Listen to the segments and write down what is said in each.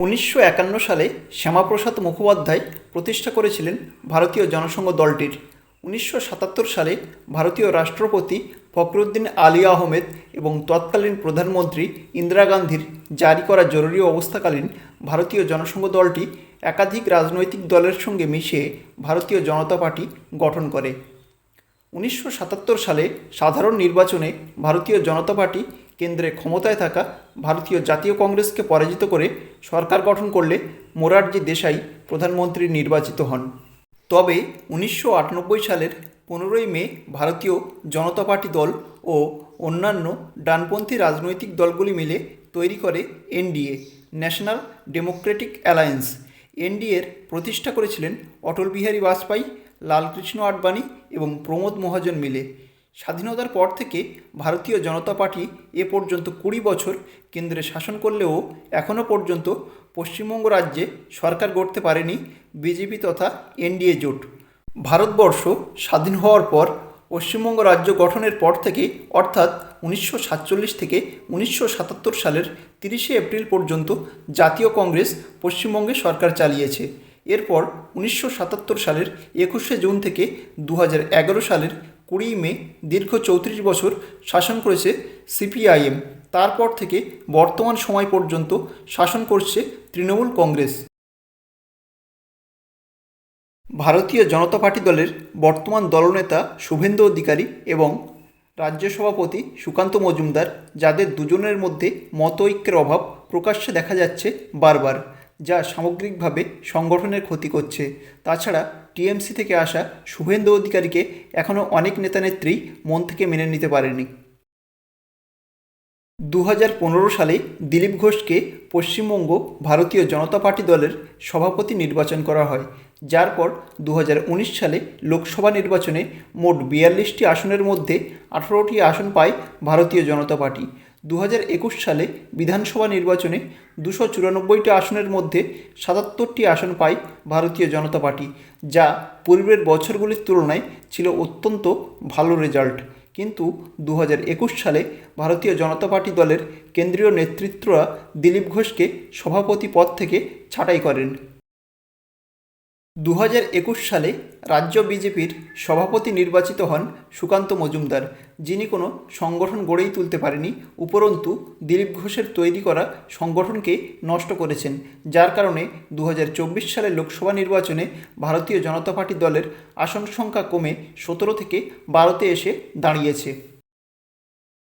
উনিশশো একান্ন সালে শ্যামাপ্রসাদ মুখোপাধ্যায় প্রতিষ্ঠা করেছিলেন ভারতীয় জনসংঘ দলটির। উনিশশো সাতাত্তর সালে ভারতীয় রাষ্ট্রপতি ফখরুদ্দিন আলী আহমেদ এবং তৎকালীন প্রধানমন্ত্রী ইন্দিরা গান্ধীর জারি করা জরুরি অবস্থাকালীন ভারতীয় জনসংঘ দলটি একাধিক রাজনৈতিক দলের সঙ্গে মিশিয়ে ভারতীয় জনতা পার্টি গঠন করে। উনিশশো সাতাত্তর সালে সাধারণ নির্বাচনে ভারতীয় জনতা পার্টি কেন্দ্রে ক্ষমতায় থাকা ভারতীয় জাতীয় কংগ্রেসকে পরাজিত করে সরকার গঠন করলে মোরারজি দেশাই প্রধানমন্ত্রী নির্বাচিত হন। তবে উনিশশো আটানব্বই সালের পনেরোই মে ভারতীয় জনতা পার্টি দল ও অন্যান্য ডানপন্থী রাজনৈতিক দলগুলি মিলে তৈরি করে এনডিএ, ন্যাশনাল ডেমোক্রেটিক অ্যালায়েন্স। এনডিএর প্রতিষ্ঠা করেছিলেন অটল বিহারী বাজপেয়ী, লালকৃষ্ণ আডবাণী এবং প্রমোদ মহাজন মিলে। স্বাধীনতার পর থেকে ভারতীয় জনতা পার্টি এ পর্যন্ত কুড়ি বছর কেন্দ্রে শাসন করলেও এখনও পর্যন্ত পশ্চিমবঙ্গ রাজ্যে সরকার গড়তে পারেনি বিজেপি তথা এনডিএ জোট। ভারতবর্ষ স্বাধীন হওয়ার পর পশ্চিমবঙ্গ রাজ্য গঠনের পর থেকে, অর্থাৎ উনিশশো সাতচল্লিশ থেকে উনিশশো সাতাত্তর সালের তিরিশে এপ্রিল পর্যন্ত জাতীয় কংগ্রেস পশ্চিমবঙ্গে সরকার চালিয়েছে। এরপর উনিশশো সাতাত্তর সালের একুশে জুন থেকে দু সালের কুড়ি মে দীর্ঘ চৌত্রিশ বছর শাসন করেছে সিপিআইএম। তারপর থেকে বর্তমান সময় পর্যন্ত শাসন করছে তৃণমূল কংগ্রেস। ভারতীয় জনতা পার্টি দলের বর্তমান দলনেতা শুভেন্দু অধিকারী এবং রাজ্য সভাপতি সুকান্ত মজুমদার, যাদের দুজনের মধ্যে মতৈক্যের অভাব প্রকাশ্যে দেখা যাচ্ছে বারবার। যা সামগ্রিকভাবে সংগঠনের ক্ষতি করছে। তাছাড়া টিএমসি থেকে আসা শুভেন্দু অধিকারীকে এখনও অনেক নেতানেত্রী মন থেকে মেনে নিতে পারেনি। দু হাজার পনেরো সালে দিলীপ ঘোষকে পশ্চিমবঙ্গ ভারতীয় জনতা পার্টি দলের সভাপতি নির্বাচন করা হয়। যার পর দু হাজার উনিশ সালে লোকসভা নির্বাচনে মোট বিয়াল্লিশটি আসনের মধ্যে আঠারোটি আসন পায় ভারতীয় জনতা পার্টি। দু সালে বিধানসভা নির্বাচনে দুশো চুরানব্বইটি আসনের মধ্যে সাতাত্তরটি আসন পায় ভারতীয় জনতা পার্টি, যা পূর্বের বছরগুলির তুলনায় ছিল অত্যন্ত ভালো রেজাল্ট। কিন্তু দু সালে ভারতীয় জনতা পার্টি দলের কেন্দ্রীয় নেতৃত্বরা দিলীপ ঘোষকে সভাপতি পদ থেকে ছাঁটাই করেন। দু একুশ সালে রাজ্য বিজেপির সভাপতি নির্বাচিত হন সুকান্ত মজুমদার, যিনি কোনো সংগঠন গড়েই তুলতে পারেনি, উপরন্তু দিলীপ ঘোষের তৈরি করা সংগঠনকে নষ্ট করেছেন, যার কারণে দু হাজার চব্বিশ সালে লোকসভা নির্বাচনে ভারতীয় জনতা পার্টি দলের আসন সংখ্যা কমে সতেরো থেকে বারোতে এসে দাঁড়িয়েছে।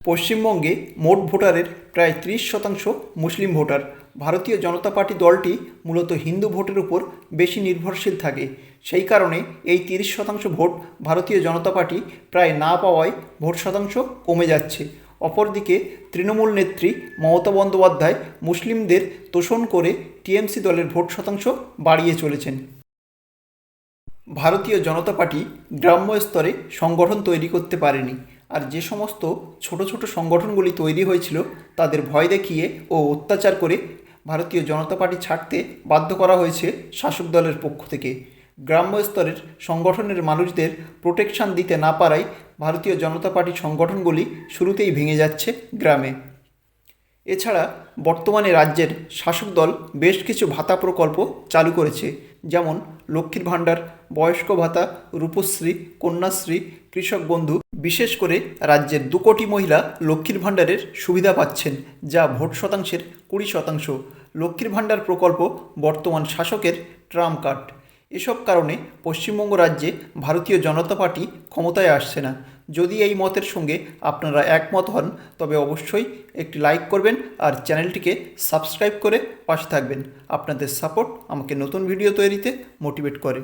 পশ্চিমবঙ্গে মোট ভোটারের প্রায় ত্রিশ শতাংশ মুসলিম ভোটার। ভারতীয় জনতা পার্টি দলটি মূলত হিন্দু ভোটের উপর বেশি নির্ভরশীল থাকে। সেই কারণে এই তিরিশ শতাংশ ভোট ভারতীয় জনতা পার্টি প্রায় না পাওয়ায় ভোট শতাংশ কমে যাচ্ছে। অপরদিকে তৃণমূল নেত্রী মমতা বন্দ্যোপাধ্যায় মুসলিমদের তোষণ করে টিএমসি দলের ভোট শতাংশ বাড়িয়ে চলেছেন। ভারতীয় জনতা পার্টি গ্রাম্য স্তরে সংগঠন তৈরি করতে পারেনি। আর যে সমস্ত ছোট ছোট সংগঠনগুলি তৈরি হয়েছিল, তাদের ভয় দেখিয়ে ও অত্যাচার করে ভারতীয় জনতা পার্টি ছাড়তে বাধ্য করা হয়েছে শাসক দলের পক্ষ থেকে। গ্রাম্য স্তরের সংগঠনের মানুষদের প্রোটেকশন দিতে না পারায় ভারতীয় জনতা পার্টি সংগঠনগুলি শুরুতেই ভেঙে যাচ্ছে গ্রামে। এছাড়া বর্তমানে রাজ্যের শাসক দল বেশ কিছু ভাতা প্রকল্প চালু করেছে। যেমন লক্ষ্মীর ভাণ্ডার, বয়স্ক ভাতা, রূপশ্রী, কন্যাশ্রী, কৃষক বন্ধু। বিশেষ করে রাজ্যের দু কোটি মহিলা লক্ষ্মীর ভাণ্ডারের সুবিধা পাচ্ছেন, যা ভোট শতাংশের কুড়ি শতাংশ। লক্ষ্মীর ভাণ্ডার প্রকল্প বর্তমান শাসকের ট্রাম কার্ড। এসব কারণে পশ্চিমবঙ্গ রাজ্যে ভারতীয় জনতা পার্টি ক্ষমতায় আসছে না। যদি এই মতের সঙ্গে আপনারা একমত হন, তবে অবশ্যই একটি লাইক করবেন আর চ্যানেলটিকে সাবস্ক্রাইব করে পাশে থাকবেন। আপনাদের সাপোর্ট আমাকে নতুন ভিডিও তৈরিতে মোটিভেট করে।